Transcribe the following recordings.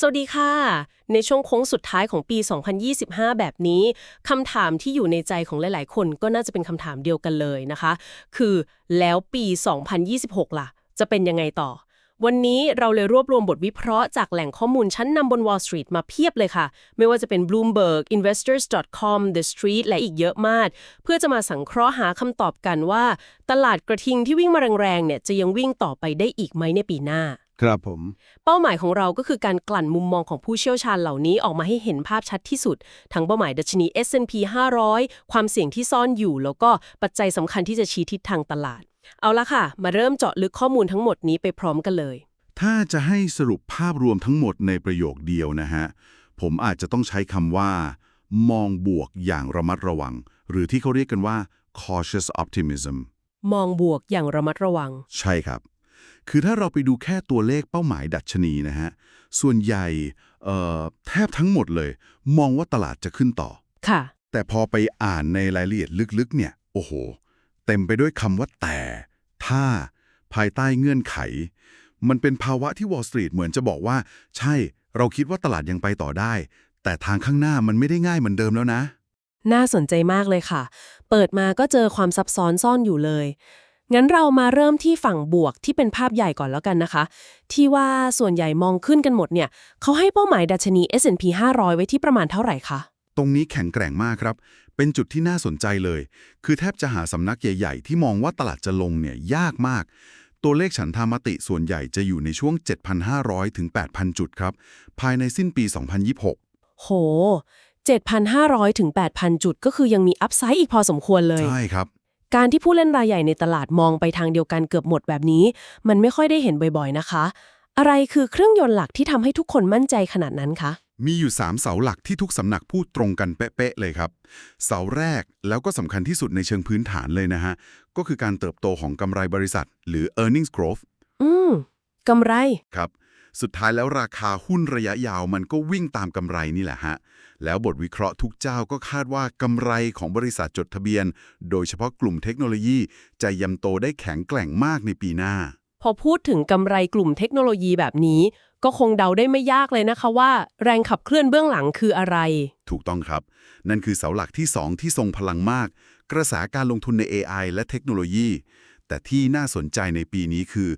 สวัสดีค่ะ ในช่วงโค้งสุดท้ายของปี 2025 แบบนี้คำถามที่อยู่ในใจของหลายๆ คนก็น่าจะเป็นคำถามเดียวกันเลยนะคะ คือแล้วปี 2026 ล่ะ จะเป็นยังไงต่อ วันนี้เราเลยรวบรวมบทวิเคราะห์จากแหล่งข้อมูลชั้นนำบน Wall Street มาเพียบเลยค่ะ ไม่ว่าจะเป็น Bloomberg Investors.com The Street และอีกเยอะมาก เพื่อจะมาสังเคราะห์หาคำตอบกันว่า ตลาดกระทิงที่วิ่งมาแรงๆเนี่ยจะยังวิ่งต่อไปได้อีกไหมในปีหน้า ครับผม เป้าหมายของเราก็คือการกลั่นมุมมองของผู้เชี่ยวชาญเหล่านี้ออกมาให้เห็นภาพชัดที่สุด ทั้งเป้าหมายดัชนี S&P 500 ความเสี่ยงที่ซ่อนอยู่ แล้วก็ปัจจัยสำคัญที่จะชี้ทิศทางตลาด เอาละค่ะ มาเริ่มเจาะลึกข้อมูลทั้งหมดนี้ไปพร้อมกันเลย ถ้าจะให้สรุปภาพรวมทั้งหมดในประโยคเดียวนะฮะ ผมอาจจะต้องใช้คำว่า มองบวกอย่างระมัดระวัง หรือที่เขาเรียกกันว่า cautious optimism มองบวกอย่างระมัดระวัง ใช่ครับ คือถ้าเราไปดูแค่ตัวเลขเป้าหมายดัชนีนะฮะ ส่วนใหญ่เอ่อแทบทั้งหมดเลย มองว่าตลาดจะขึ้นต่อ ค่ะ แต่พอไปอ่านในรายละเอียดลึกๆ เนี่ย โอ้โห เต็มไปด้วยคำว่าแต่ ถ้า ภายใต้เงื่อนไข มันเป็นภาวะที่ Wall Street เหมือนจะบอกว่า ใช่ เราคิดว่าตลาดยังไปต่อได้ แต่ทางข้างหน้ามันไม่ได้ง่ายเหมือนเดิมแล้วนะ น่าสนใจมากเลยค่ะ เปิดมาก็เจอความซับซ้อนซ่อนอยู่เลย งั้นเรามาเริ่มที่ฝั่งบวกที่เป็นภาพใหญ่ก่อนแล้วกันนะคะ ที่ว่าส่วนใหญ่มองขึ้นกันหมดเนี่ยเขาให้เป้าหมายดัชนี S&P 500 ไว้ที่ประมาณเท่าไหร่คะ ตรงนี้แข็งแกร่งมากครับ เป็นจุดที่น่าสนใจเลย คือแทบจะหาสำนักใหญ่ ๆ ที่มองว่าตลาดจะลงเนี่ยยากมาก ตัวเลขฉันทามติส่วนใหญ่จะอยู่ในช่วง 7,500 ถึง 8,000 จุดครับ ภายในสิ้นปี 2026 โห 7,500 ถึง 8,000 จุด ก็คือยังมีอัพไซด์อีกพอสมควรเลย ใช่ครับ การที่ผู้เล่นรายใหญ่ในตลาดมองไปทางเดียวกันเกือบหมดแบบนี้ มันไม่ค่อยได้เห็นบ่อยๆนะคะ อะไรคือเครื่องยนต์หลักที่ทำให้ทุกคนมั่นใจขนาดนั้นคะ มีอยู่ 3 เสาหลักที่ทุกสำนักพูดตรงกันเป๊ะๆเลยครับ เสาแรกแล้วก็สำคัญที่สุดในเชิงพื้นฐานเลยนะฮะ ก็คือการเติบโตของกำไรบริษัท หรือ earnings growth อืมกำไร ครับ สุดท้ายแล้วราคาหุ้นระยะยาวมันก็วิ่งตามกำไรนี่แหละฮะ แล้วบทวิเคราะห์ทุกเจ้าก็คาดว่ากำไรของบริษัทจดทะเบียน โดยเฉพาะกลุ่มเทคโนโลยี จะยำโตได้แข็งแกร่งมากในปีหน้า พอพูดถึงกำไรกลุ่มเทคโนโลยีแบบนี้ ก็คงเดาได้ไม่ยากเลยนะคะว่า แรงขับเคลื่อนเบื้องหลังคืออะไร ถูกต้องครับ นั่นคือเสาหลักที่ 2 ที่ทรงพลังมาก กระแสการลงทุนใน AI และเทคโนโลยี แต่ที่น่าสนใจในปีนี้คือ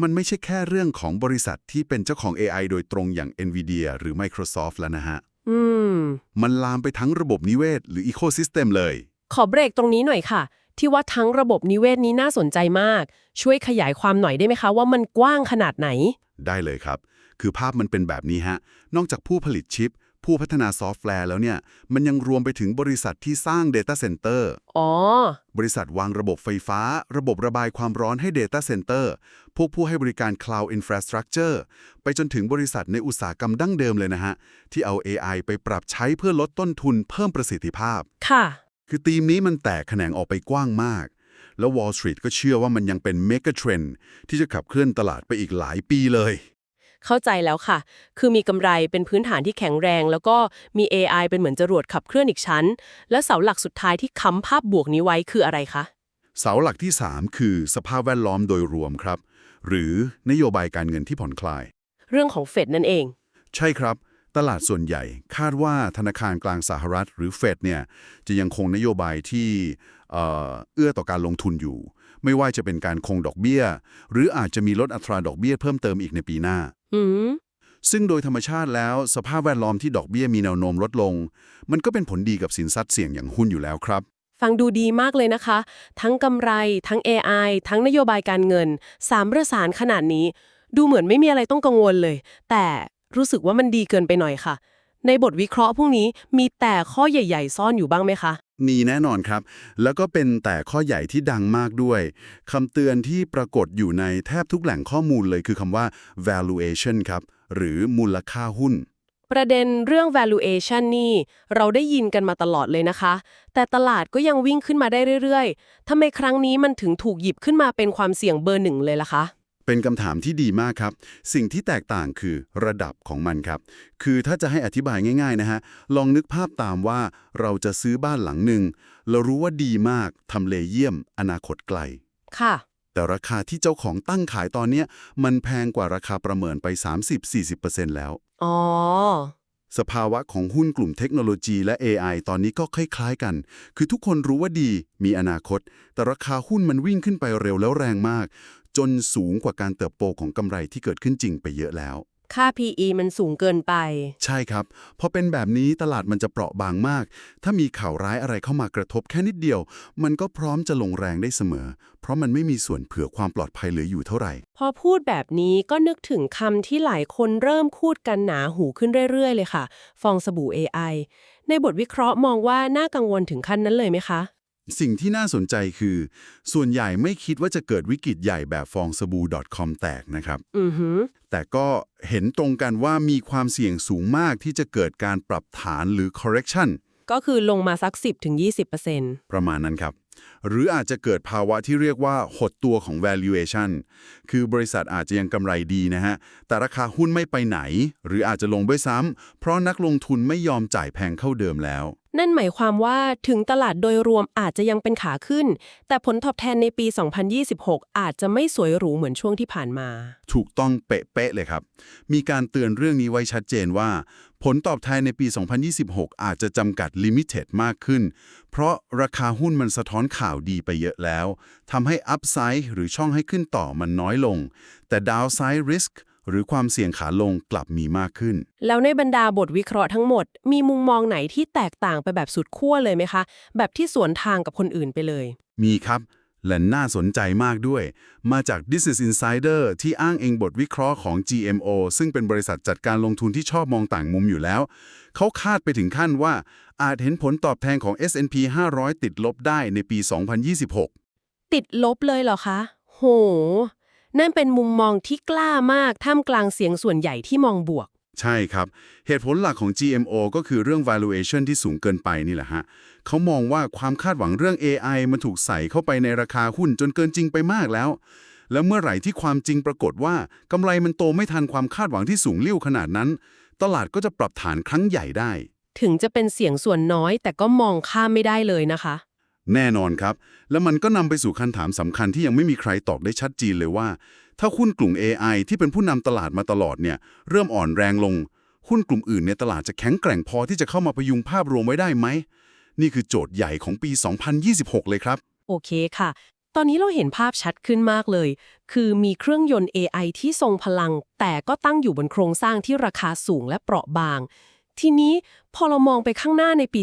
มันไม่ใช่แค่เรื่องของบริษัทที่เป็นเจ้าของ AI โดยตรงอย่าง NVIDIA หรือ Microsoft แล้วนะฮะ อืม มันลามไปทั้งระบบนิเวศหรือ Ecosystem เลย ขอเบรกตรงนี้หน่อยค่ะ ที่ว่าทั้งระบบนิเวศนี้น่าสนใจมาก ช่วยขยายความหน่อยได้ไหมคะ ว่ามันกว้างขนาดไหน ได้เลยครับ คือภาพมันเป็นแบบนี้ฮะ นอกจากผู้ผลิตชิป ผู้พัฒนาซอฟต์แวร์แล้วเนี่ย มันยังรวมไปถึงบริษัทที่สร้าง Data Center อ๋อบริษัทวางระบบไฟฟ้า ระบบระบายความร้อนให้ Data Center พวกผู้ให้บริการ Cloud Infrastructure ไปจนถึงบริษัทในอุตสาหกรรมดั้งเดิมเลยนะฮะ ที่เอา AI ไปปรับใช้เพื่อลดต้นทุนเพิ่มประสิทธิภาพ ค่ะ คือธีมนี้มันแตกแขนงออกไปกว้างมาก แล้ว Wall Street ก็เชื่อว่ามันยังเป็น Mega Trend ที่จะขับเคลื่อนตลาดไปอีกหลายปีเลย เข้าใจแล้วค่ะ คือมีกำไรเป็นพื้นฐานที่แข็งแรง แล้วก็มี AI เป็นเหมือนจรวดขับเคลื่อนอีกชั้น และเสาหลักสุดท้ายที่ค้ำภาพบวกนี้ไว้คืออะไรคะ เสาหลักที่ 3 คือสภาพแวดล้อมโดยรวมครับ หรือนโยบายการเงินที่ผ่อนคลาย เรื่องของเฟดนั่นเอง ใช่ครับ ตลาดส่วนใหญ่ คาดว่าธนาคารกลางสหรัฐ หรือเฟดเนี่ยจะยังคงนโยบายที่เอ่อเอื้อต่อการลงทุนอยู่ไม่ว่าจะเป็นการคงดอกเบี้ย หรืออาจจะมีลดอัตราดอกเบี้ยเพิ่มเติมอีกในปีหน้า อืมซึ่งโดยธรรมชาติแล้วสภาพแวดล้อมที่ดอกเบี้ยมีแนวโน้มลดลง มันก็เป็นผลดีกับสินทรัพย์เสี่ยงอย่างหุ้นอยู่แล้วครับ ฟังดูดีมากเลยนะคะ ทั้งกำไร ทั้ง AI ทั้งนโยบายการเงิน สามประสานขนาดนี้ ดูเหมือนไม่มีอะไรต้องกังวลเลย แต่รู้สึกว่ามันดีเกินไปหน่อยค่ะ ในบทวิเคราะห์พวกนี้มีแต่ข้อใหญ่ ๆ ซ่อนอยู่บ้างไหมคะ มีแน่นอนครับ แล้วก็เป็นแต่ข้อใหญ่ที่ดังมากด้วยคำเตือนที่ปรากฏอยู่ในแทบทุกแหล่งข้อมูลเลยคือคำว่า valuation ครับ หรือมูลค่าหุ้น ประเด็นเรื่อง valuation นี่ เราได้ยินกันมาตลอดเลยนะคะ แต่ตลาดก็ยังวิ่งขึ้นมาได้เรื่อยๆทำไมครั้งนี้มันถึงถูกหยิบขึ้นมาเป็นความเสี่ยงเบอร์หนึ่งเลยล่ะคะ เป็นคำถามที่ดีมากครับ สิ่งที่แตกต่างคือระดับของมันครับ คือถ้าจะให้อธิบายง่าย ๆนะฮะ ลองนึกภาพตามว่าเราจะซื้อบ้านหลังหนึ่งเรารู้ว่าดีมากทำเลเยี่ยม อนาคตไกล ค่ะ แต่ราคาที่เจ้าของตั้งขายตอนเนี้ยมันแพงกว่าราคาประเมินไป 30-40%แล้ว อ๋อ สภาวะของหุ้นกลุ่มเทคโนโลยีและ AI ตอนนี้ก็คล้ายๆกัน คือทุกคนรู้ว่าดี มีอนาคต แต่ราคาหุ้นมันวิ่งขึ้นไปเร็วแล้วแรงมาก จนสูงกว่าการเติบโตของกำไรที่เกิดขึ้นจริงไปเยอะแล้ว ค่า PE มันสูงเกินไป ใช่ครับ พอเป็นแบบนี้ตลาดมันจะเปราะบางมาก ถ้ามีข่าวร้ายอะไรเข้ามากระทบแค่นิดเดียว มันก็พร้อมจะลงแรงได้เสมอ เพราะมันไม่มีส่วนเผื่อความปลอดภัยเหลืออยู่เท่าไหร่ พอพูดแบบนี้ก็นึกถึงคำที่หลายคนเริ่มพูดกันหนาหูขึ้นเรื่อย ๆ เลยค่ะ ฟองสบู่ AI ในบทวิเคราะห์มองว่าน่ากังวลถึงขั้นนั้นเลยไหมคะ สิ่งที่น่าสนใจคือ ส่วนใหญ่ไม่คิดว่าจะเกิดวิกฤตใหญ่แบบฟองสบู่ .com แตกนะครับอือหือแต่ก็เห็นตรงกันว่ามีความเสี่ยงสูงมากที่จะเกิดการปรับฐานหรือ correction ก็คือลงมาสัก 10-20%ประมาณนั้นครับ หรืออาจจะเกิดภาวะที่เรียกว่าหดตัวของ valuation คือบริษัทอาจจะยังกำไรดีนะฮะ แต่ราคาหุ้นไม่ไปไหน หรืออาจจะลงด้วยซ้ำเพราะนักลงทุนไม่ยอมจ่ายแพงเข้าเดิมแล้ว นั่นหมายความว่าถึงตลาดโดยรวมอาจจะยังเป็นขาขึ้น แต่ผลตอบแทนในปี 2026 อาจจะไม่สวยหรูเหมือนช่วงที่ผ่านมา ถูกต้องเป๊ะๆเลยครับ มีการเตือนเรื่องนี้ไว้ชัดเจนว่า ผลตอบแทนในปี 2026 อาจจะจำกัดลิมิเต็ดมากขึ้น เพราะราคาหุ้นมันสะท้อนข่าวดีไปเยอะแล้วทำให้อัพไซด์หรือช่องให้ขึ้นต่อมันน้อยลง แต่ดาวไซด์ริสก์ หรือความเสี่ยงขาลงกลับมีมากขึ้น แล้วในบรรดาบทวิเคราะห์ทั้งหมด มีมุมมองไหนที่แตกต่างไปแบบสุดขั้วเลยไหมคะ แบบที่สวนทางกับคนอื่นไปเลย มีครับและน่าสนใจมากด้วย มาจาก Business Insider ที่อ้างเองบทวิเคราะห์ของ GMO ซึ่งเป็นบริษัทจัดการลงทุนที่ชอบมองต่างมุมอยู่แล้ว เขาคาดไปถึงขั้นว่า อาจเห็นผลตอบแทนของ S&P 500 ติดลบได้ในปี 2026 ติดลบเลยเหรอคะ โห นั่นเป็นมุมมองที่กล้ามากท่ามกลางเสียงส่วนใหญ่ที่มองบวก ใช่ครับ เหตุผลหลักของ GMO ก็คือเรื่อง valuation ที่สูงเกินไปนี่แหละฮะเขามองว่าความคาดหวังเรื่อง AI มันถูกใส่เข้าไปในราคาหุ้นจนเกินจริงไปมากแล้ว แล้วเมื่อไหร่ที่ความจริงปรากฏว่ากำไรมันโตไม่ทันความคาดหวังที่สูงลิ่วขนาดนั้น ตลาดก็จะปรับฐานครั้งใหญ่ได้ ถึงจะเป็นเสียงส่วนน้อยแต่ก็มองข้ามไม่ได้เลยนะคะ แน่นอนครับ แล้วมันก็นำไปสู่คำถามสำคัญที่ยังไม่มีใครตอบได้ชัดเจนเลยว่า ถ้าหุ้นกลุ่ม AI ที่เป็นผู้นำตลาดมาตลอดเนี่ยเริ่มอ่อนแรงลง หุ้นกลุ่มอื่นในตลาดจะแข็งแกร่งพอที่จะเข้ามาพยุงภาพรวมไว้ได้ไหม นี่คือโจทย์ใหญ่ของปี 2026 เลยครับ โอเคค่ะ ตอนนี้เราเห็นภาพชัดขึ้นมากเลย คือมีเครื่องยนต์ AI ที่ทรงพลัง แต่ก็ตั้งอยู่บนโครงสร้างที่ราคาสูงและเปราะบางทีนี้พอเรามองไปข้างหน้าในปี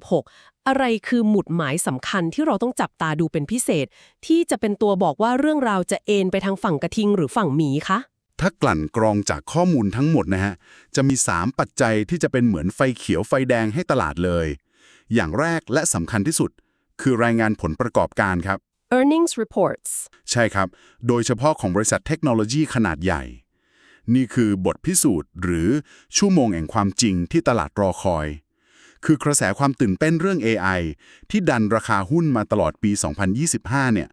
2026 อะไรคือหมุดหมายสำคัญที่เราต้องจับตาดูเป็นพิเศษ ที่จะเป็นตัวบอกว่าเรื่องราวจะเอนไปทางฝั่งกระทิงหรือฝั่งหมีคะ ถ้ากลั่นกรองจากข้อมูลทั้งหมดนะฮะ จะมี 3 ปัจจัยที่จะเป็นเหมือนไฟเขียวไฟแดงให้ตลาดเลย อย่างแรกและสำคัญที่สุด คือรายงานผลประกอบการครับ earnings reports ใช่ครับ โดยเฉพาะของบริษัทเทคโนโลยีขนาดใหญ่ นี่คือบทพิสูจน์ หรือชั่วโมงแห่งความจริงที่ตลาดรอคอย คือกระแสความตื่นเต้นเรื่อง AI ที่ดันราคาหุ้นมาตลอดปี 2025 เนี่ย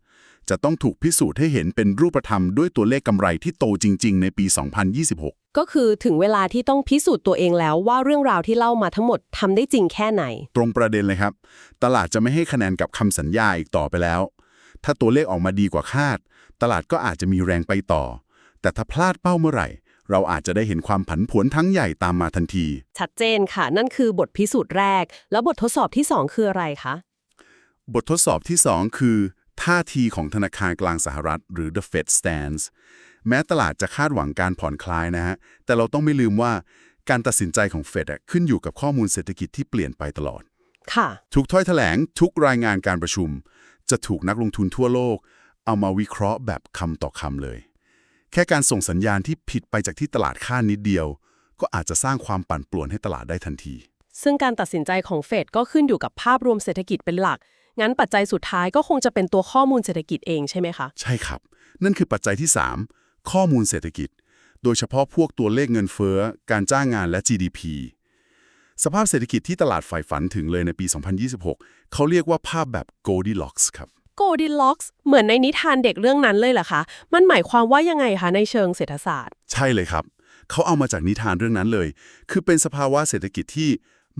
จะต้องถูกพิสูจน์ให้เห็นเป็นรูปธรรมด้วยตัวเลขกำไรที่โตจริง ๆ ในปี 2026 ก็คือถึงเวลาที่ต้องพิสูจน์ตัวเองแล้วว่าเรื่องราวที่เล่ามาทั้งหมดทำได้จริงแค่ไหน ตรงประเด็นเลยครับ ตลาดจะไม่ให้คะแนนกับคำสัญญาอีกต่อไปแล้ว ถ้าตัวเลขออกมาดีกว่าคาด ตลาดก็อาจจะมีแรงไปต่อ แต่ถ้าพลาดเป้าเมื่อไหร่ เราอาจจะได้เห็นความผันผวนทั้งใหญ่ตามมาทันที ชัดเจนค่ะ นั่นคือบทพิสูจน์แรก แล้วบททดสอบที่ 2 คืออะไรคะ บททดสอบที่ 2 คือ ท่าทีของธนาคารกลางสหรัฐ หรือ the Fed stance แม้ตลาดจะคาดหวังการผ่อนคลายนะฮะ แต่เราต้องไม่ลืมว่าการตัดสินใจของเฟดขึ้นอยู่กับข้อมูลเศรษฐกิจที่เปลี่ยนไปตลอด ค่ะ ทุกถ้อยแถลงทุกรายงานการประชุม จะถูกนักลงทุนทั่วโลก เอามาวิเคราะห์แบบคำต่อคำเลย แค่การส่งสัญญาณที่ผิดไปจากที่ตลาดคาดนิดเดียว ก็อาจจะสร้างความปั่นป่วนให้ตลาดได้ทันที ซึ่งการตัดสินใจของเฟดก็ขึ้นอยู่กับภาพรวมเศรษฐกิจเป็นหลัก งั้นปัจจัยสุดท้ายก็คงจะเป็นตัวข้อมูลเศรษฐกิจเองใช่ไหมคะ ใช่ครับ นั่นคือปัจจัยที่ 3 ข้อมูลเศรษฐกิจ โดยเฉพาะพวกตัวเลขเงินเฟ้อ การจ้างงานและ GDP สภาพเศรษฐกิจที่ตลาดใฝ่ฝันถึงเลยในปี 2026 เขาเรียกว่าภาพแบบ Goldilocks ครับ Goldilocks เหมือนในนิทานเด็กเรื่องนั้นเลยเหรอคะ มันหมายความว่ายังไงคะในเชิงเศรษฐศาสตร์ ใช่เลยครับ เขาเอามาจากนิทานเรื่องนั้นเลย คือเป็นสภาวะเศรษฐกิจที่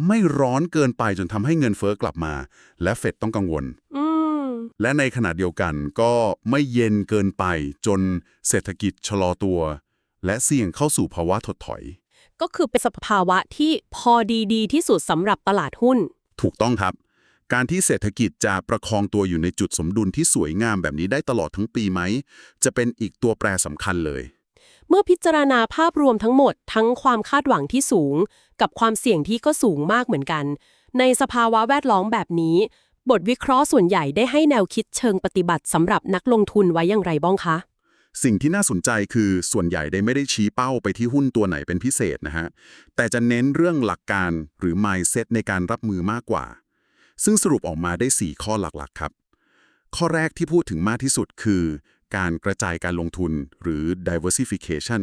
ไม่ร้อนเกินไปจนทำให้เงินเฟ้อกลับมา และเฟดต้องกังวลอืมและในขณะเดียวกันก็ไม่เย็นเกินไปจนเศรษฐกิจชะลอตัว และเสี่ยงเข้าสู่ภาวะถดถอย ก็คือเป็นสภาวะที่พอดีดีที่สุดสำหรับตลาดหุ้น ถูกต้องครับ การที่เศรษฐกิจจะประคองตัวอยู่ในจุดสมดุลที่สวยงามแบบนี้ได้ตลอดทั้งปีไหม จะเป็นอีกตัวแปรสำคัญเลย เมื่อพิจารณาภาพรวมทั้งหมด ทั้งความคาดหวังที่สูง กับความเสี่ยงที่ก็สูงมากเหมือนกัน ในสภาวะแวดล้อมแบบนี้ บทวิเคราะห์ส่วนใหญ่ได้ให้แนวคิดเชิงปฏิบัติสำหรับนักลงทุนไว้อย่างไรบ้างคะ สิ่งที่น่าสนใจคือส่วนใหญ่ได้ไม่ได้ชี้เป้าไปที่หุ้นตัวไหนเป็นพิเศษนะฮะแต่จะเน้นเรื่องหลักการหรือ mindset ในการรับมือมากกว่า ซึ่งสรุปออกมาได้ 4 ข้อหลักๆ ครับ ข้อแรกที่พูดถึงมากที่สุดคือ การกระจายการลงทุนหรือ diversification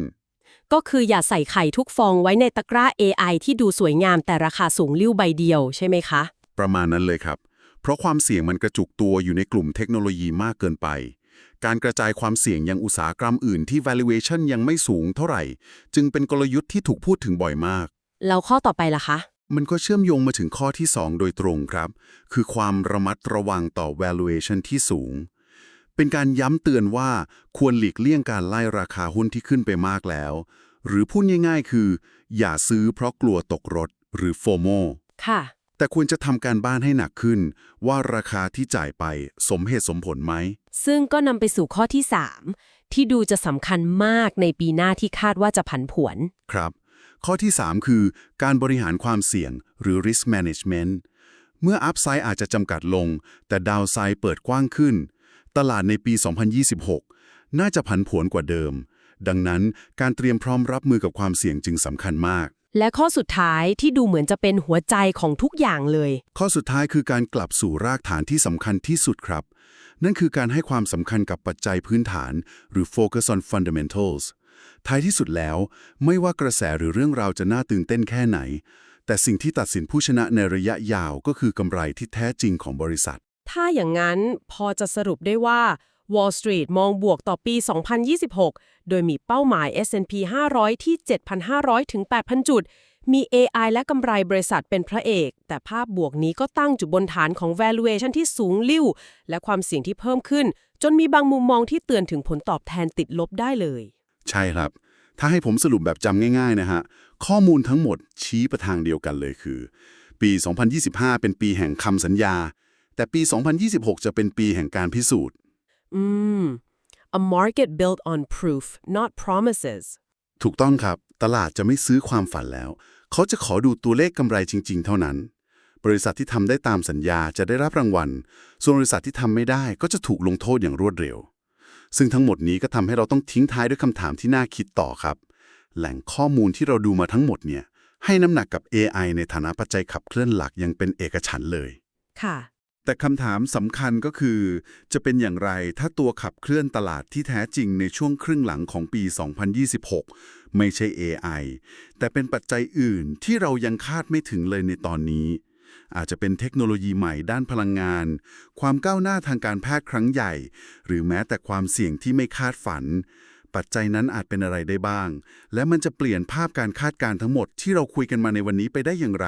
ก็คืออย่าใส่ไข่ทุกฟองไว้ในตะกร้า AI ที่ดูสวยงามแต่ราคาสูงลิ้วใบเดียวใช่ไหมคะ ประมาณนั้นเลยครับ เพราะความเสี่ยงมันกระจุกตัวอยู่ในกลุ่มเทคโนโลยีมากเกินไป การกระจายความเสี่ยงยังอุตสาหกรรมอื่นที่ valuation ยังไม่สูงเท่าไหร่ จึงเป็นกลยุทธ์ที่ถูกพูดถึงบ่อยมาก แล้วข้อต่อไปล่ะคะ มันก็เชื่อมโยงมาถึงข้อที่ 2 โดยตรงครับ คือความระมัดระวังต่อ valuation ที่สูง เป็นการย้ำเตือนว่าควรหลีกเลี่ยงการไล่ราคาหุ้นที่ขึ้นไปมากแล้ว หรือพูดง่าย ๆ คือ อย่าซื้อเพราะกลัวตกรถหรือ FOMO ค่ะ แต่ควรจะทำการบ้านให้หนักขึ้น ว่าราคาที่จ่ายไปสมเหตุสมผลไหม ซึ่งก็นำไปสู่ข้อที่ 3 ที่ดูจะสำคัญมากในปีหน้าที่คาดว่าจะผันผวน ครับ ข้อที่ 3 คือ การบริหารความเสี่ยงหรือ risk management เมื่อ upside อาจจะจำกัดลง แต่ downside เปิดกว้างขึ้น ตลาดในปี 2026 น่าจะผันผวนกว่าเดิม ดังนั้นการเตรียมพร้อมรับมือกับความเสี่ยงจึงสำคัญมาก และข้อสุดท้ายที่ดูเหมือนจะเป็นหัวใจของทุกอย่างเลย ข้อสุดท้ายคือการกลับสู่รากฐานที่สำคัญที่สุดครับ นั่นคือการให้ความสำคัญกับปัจจัยพื้นฐาน หรือ focus on fundamentals ท้ายที่สุดแล้ว ไม่ว่ากระแสหรือเรื่องราวจะน่าตื่นเต้นแค่ไหน แต่สิ่งที่ตัดสินผู้ชนะในระยะยาวก็คือกำไรที่แท้จริงของบริษัท ถ้าอย่างนั้นพอจะสรุปได้ว่า Wall Street มองบวกต่อปี 2026 โดยมีเป้าหมาย S&P 500 ที่ 7,500 ถึง 8,000 จุด มี AI และกำไรบริษัทเป็นพระเอก แต่ภาพบวกนี้ก็ตั้งจุดบนฐานของ valuation ที่สูงลิ่ว และความเสี่ยงที่เพิ่มขึ้น จนมีบางมุมมองที่เตือนถึงผลตอบแทนติดลบได้เลย ใช่ครับ ถ้าให้ผมสรุปแบบจำง่ายๆนะฮะ ข้อมูลทั้งหมดชี้ไปทางเดียวกันเลยคือ ปี 2025 เป็นปีแห่งคำสัญญา แต่ปี 2026 จะเป็นปีแห่งการพิสูจน์ อืม a market built on proof not promises ถูกต้องครับ ตลาดจะไม่ซื้อความฝันแล้ว เขาจะขอดูตัวเลขกำไรจริง ๆ เท่านั้น บริษัทที่ทำได้ตามสัญญาจะได้รับรางวัล ส่วนบริษัทที่ทำไม่ได้ก็จะถูกลงโทษอย่างรวดเร็ว ซึ่งทั้งหมดนี้ก็ทำให้เราต้องทิ้งท้ายด้วยคำถามที่น่าคิดต่อครับ แหล่งข้อมูลที่เราดูมาทั้งหมดเนี่ยให้น้ำหนักกับ AI ในฐานะปัจจัยขับเคลื่อนหลักยังเป็นเอกฉันท์เลย ค่ะ แต่คำถามสำคัญก็คือ จะเป็นอย่างไรถ้าตัวขับเคลื่อนตลาดที่แท้จริงในช่วงครึ่งหลังของปี 2026 ไม่ใช่ AI แต่เป็นปัจจัยอื่นที่เรายังคาดไม่ถึงเลยในตอนนี้ อาจจะเป็นเทคโนโลยีใหม่ด้านพลังงาน ความก้าวหน้าทางการแพทย์ครั้งใหญ่ หรือแม้แต่ความเสี่ยงที่ไม่คาดฝัน ปัจจัยนั้นอาจเป็นอะไรได้บ้าง และมันจะเปลี่ยนภาพการคาดการณ์ทั้งหมดที่เราคุยกันมาในวันนี้ไปได้อย่างไร